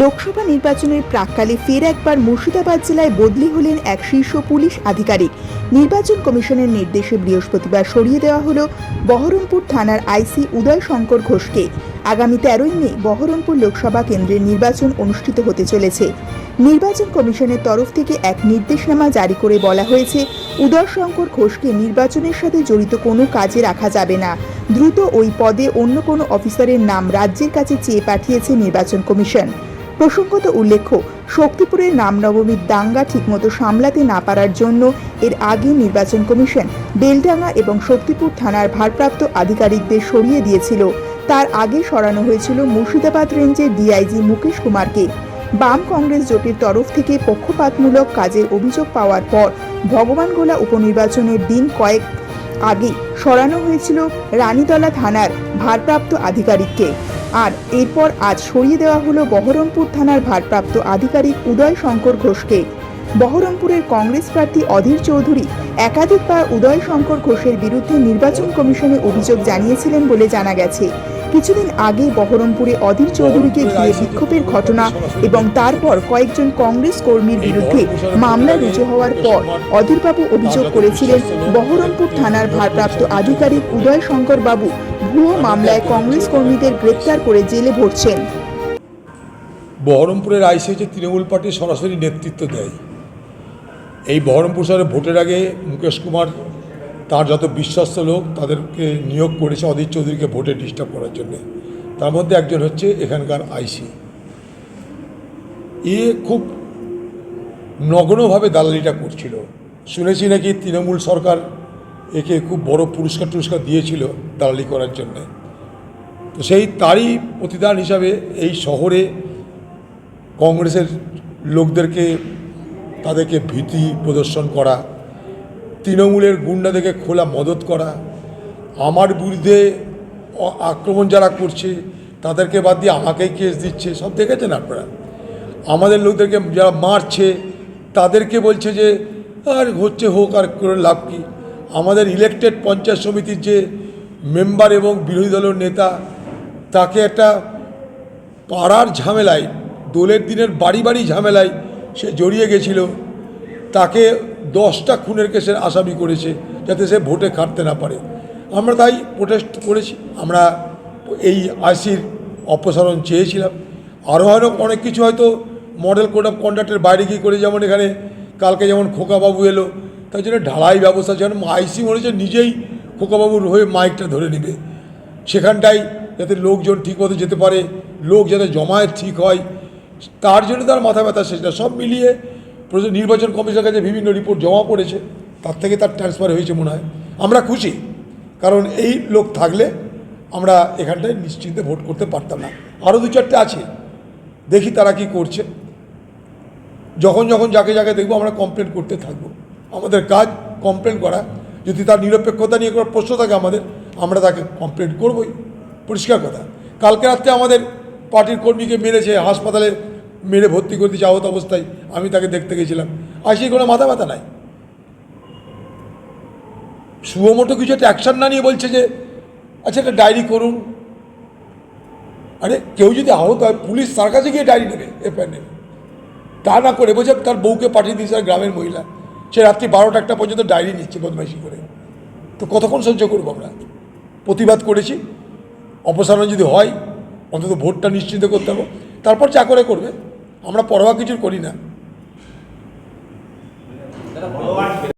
লোকসভা নির্বাচনের প্রাককালে ফের একবার মুর্শিদাবাদ জেলায় বদলি হলেন এক শীর্ষ পুলিশ আধিকারিক। নির্বাচন কমিশনের নির্দেশে বৃহস্পতিবার সরিয়ে দেওয়া হলো বহরমপুর থানার আইসি উদয় শঙ্কর ঘোষকে। আগামী তেরোই মে বহরমপুর লোকসভা কেন্দ্রের নির্বাচন অনুষ্ঠিত হতে চলেছে। নির্বাচন কমিশনের তরফ থেকে এক নির্দেশনামা জারি করে বলা হয়েছে, উদয় শঙ্কর ঘোষকে নির্বাচনের সাথে জড়িত কোনো কাজে রাখা যাবে না। দ্রুত ওই পদে অন্য কোনো অফিসারের নাম রাজ্যের কাছে চেয়ে পাঠিয়েছে নির্বাচন কমিশন। প্রসঙ্গত উল্লেখ্য, শক্তিপুরের রামনবমীর দাঙ্গা ঠিকমতো সামলাতে না পারার জন্য এর আগে নির্বাচন কমিশন বেলডাঙ্গা এবং শক্তিপুর থানার ভারপ্রাপ্ত আধিকারিকদের সরিয়ে দিয়েছিল। তার আগে সরানো হয়েছিল মুর্শিদাবাদ রেঞ্জের ডিআইজি মুকেশ কুমারকে। বাম কংগ্রেস জোটের তরফ থেকে পক্ষপাতমূলক কাজের অভিযোগ পাওয়ার পর ভগবানগোলা উপনির্বাচনের দিন কয়েক আগে সরানো হয়েছিল রানীতলা থানার ভারপ্রাপ্ত আধিকারিককে। আর এরপর আজ সরিয়ে দেওয়া হলো বহরমপুর থানার ভারপ্রাপ্ত আধিকারিক উদয় শঙ্কর ঘোষকে। বহরমপুরের কংগ্রেস প্রার্থী অধীর চৌধুরী একাধিকবার উদয় শঙ্কর ঘোষের বিরুদ্ধে নির্বাচন কমিশনে অভিযোগ জানিয়েছিলেন বলে জানা গেছে। কিছুদিন আগে বহরমপুরে অধীর চৌধুরীকে ঘিরে বিক্ষোভের ঘটনা এবং তারপর কয়েকজন কংগ্রেস কর্মীর বিরুদ্ধে মামলা রুজু হওয়ার পর অধীরবাবু অভিযোগ করেছিলেন বহরমপুর থানার ভারপ্রাপ্ত আধিকারিক উদয় শঙ্কর বাবু। ভুয়ো মামলায় কংগ্রেস কর্মীদের গ্রেপ্তার করে জেলে ভরছেন। বহরমপুরের আইসি হচ্ছে তৃণমূল পার্টি সরাসরি নেতৃত্ব দেয়। এই বহরমপুর শহরে ভোটের আগে মুকেশ কুমার, তার যত বিশ্বস্ত লোক, তাদেরকে নিয়োগ করেছে অধীর চৌধুরীকে ভোটে ডিস্টার্ব করার জন্য। তার মধ্যে একজন হচ্ছে এখানকার আইসি এ খুব নগ্নভাবে দালালিটা করছিল। শুনেছি নাকি তৃণমূল সরকার একে খুব বড় পুরস্কার টুরস্কার দিয়েছিল দালালি করার জন্যে। তো সেই তারই প্রতিদান হিসাবে এই শহরে কংগ্রেসের লোকদেরকে, তাদেরকে ভীতি প্রদর্শন করা, তৃণমূলের গুন্ডাদেরকে খোলা মদত করা, আমার বিরুদ্ধে আক্রমণ যারা করছে, তাদেরকে বাদ দিয়ে আমাকেই কেস দিচ্ছে, সব দেখেছেন আপনারা? আমাদের লোকদেরকে যারা মারছে, তাদেরকে বলছে যে, আর হচ্ছে হোক, আর করে লাভ কি? আমাদের ইলেকটেড পঞ্চায়েত সমিতির যে মেম্বার এবং বিরোধী দলের নেতা, তাকে একটা পাড়ার ঝামেলায়, দোলের দিনের বাড়ি বাড়ি ঝামেলায় সে জড়িয়ে গেছিল। তাকে দশটা খুনের কেসের আসামি করেছে যাতে সে ভোটে খাটতে না পারে। আমরা তাই প্রোটেস্ট করেছি। আমরা এই আইসির অপসারণ চেয়েছিলাম। আরও হয়তো অনেক কিছু হয়তো মডেল কোড অফ কন্ডাক্টের বাইরে গিয়ে করে যেমন এখানে কালকে যেমন খোকাবাবু এলো তার জন্য ঢালাই ব্যবস্থা যেন আইসি মনে হচ্ছে নিজেই খোকাবাবুর হয়ে মাইকটা ধরে নেবে। সেখানটায় যাতে লোকজন ঠিকমতো যেতে পারে, লোক যাতে জমায়েত ঠিক হয়, তার জন্য তার মাথা ব্যথা সেটা সব মিলিয়ে নির্বাচন কমিশনের কাছে বিভিন্ন রিপোর্ট জমা পড়েছে, তার থেকে তার ট্রান্সফার হয়েছে মনে হয়। আমরা খুশি, কারণ এই লোক থাকলে আমরা এখানটায় নিশ্চিন্তে ভোট করতে পারতাম না। আরও দু চারটে আছে, দেখি তারা কি করছে। যখন যখন যাকে যাকে দেখব আমরা কমপ্লেন করতে থাকব। আমাদের কাজ কমপ্লেন করা। যদি তার নিরপেক্ষতা নিয়ে কোনো প্রশ্ন থাকে আমাদের, আমরা তাকে কমপ্লেন করবই। পরিষ্কার কথা। কালকে রাত্রে আমাদের পার্টির কর্মীকে মেরেছে, হাসপাতালে মেরে ভর্তি করে দিয়েছে আহত অবস্থায়, আমি তাকে দেখতে গেছিলাম। আর সেই কোনো মাথা ব্যথা নাই। শুভমোটো কিছু একটা অ্যাকশন না নিয়ে বলছে যে আচ্ছা একটা ডায়েরি করুন। আরে, কেউ যদি আহত হয়, পুলিশ তার কাছে গিয়ে ডায়েরি নেবে এফআইআর নেবে তা না করে বলছে, তার বউকে পাঠিয়ে দিয়েছে গ্রামের মহিলা। সে রাত্রি বারোটা একটা পর্যন্ত ডায়েরি নিচ্ছে বদমাইশি করে। তো কতক্ষণ সহ্য করব আমরা? প্রতিবাদ করেছি। অপসারণ যদি হয়, অন্তত ভোটটা নিশ্চিত করতে হবে। তারপর চা করে করবে, আমরা পরোয়া কিছুর করি না।